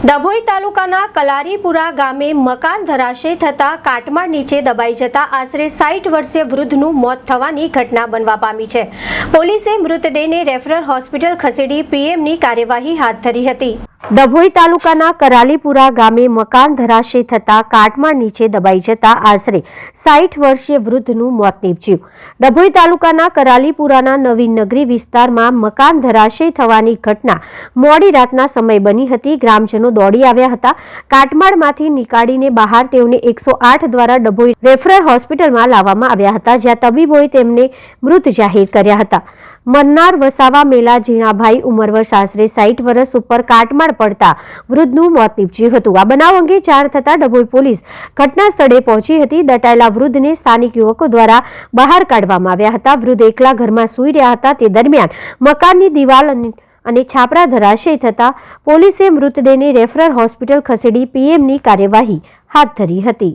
ડભોઈ તાલુકાના કલારીપુરા ગામે મકાન ધરાશય થતા કાટમાળ નીચે દબાઈ જતા આશરે સાઠ વર્ષીય વૃદ્ધનું મોત થવાની ઘટના બનવા પામી છે. પોલીસે મૃતદેહને રેફરલ હોસ્પિટલ ખસેડી પીએમની કાર્યવાહી હાથ ધરી હતી. ડભોઈ તાલુકાના કરાલીપુરા ગામે મકાન ધરાશય થતા કાટમાળ નીચે દબાઈ જતા આશરે સાઠ વર્ષીય વૃદ્ધનું મોત નીપજ્યું. ડભોઈ તાલુકાના કરાલીપુરાના નવીન નગરી વિસ્તારમાં મકાન ધરાશય થવાની ઘટના મોડી રાતના સમય બની હતી. ગ્રામજનો દોડી આવ્યા હતા. કાટમાળમાંથી નીકાળીને બહાર તેઓને એકસો આઠ દ્વારા ડભોઈ રેફરલ હોસ્પિટલમાં લાવવામાં આવ્યા હતા. જ્યાં તબીબોએ તેમને મૃત જાહેર કર્યા હતા. મન્નાર વસાવા મેલા ઝીણાભાઈ ઉમરવર સાસરે સાઈઠ વર્ષ ઉપર કાટમાળ પડતા વૃદ્ધનું મોત નીપજ્યું હતું. આ બનાવ અંગે જાણ થતા ડભોઈ પોલીસ ઘટના સ્થળે પહોંચી હતી. દટાયેલા વૃદ્ધને સ્થાનિક યુવકો દ્વારા બહાર કાઢવામાં આવ્યા હતા. વૃદ્ધ એકલા ઘરમાં સૂઈ રહ્યા હતા. તે દરમિયાન મકાનની દિવાલ અને છાપરા ધરાશય થતા પોલીસે મૃતદેહને રેફરલ હોસ્પિટલ ખસેડી પીએમની કાર્યવાહી હાથ ધરી હતી.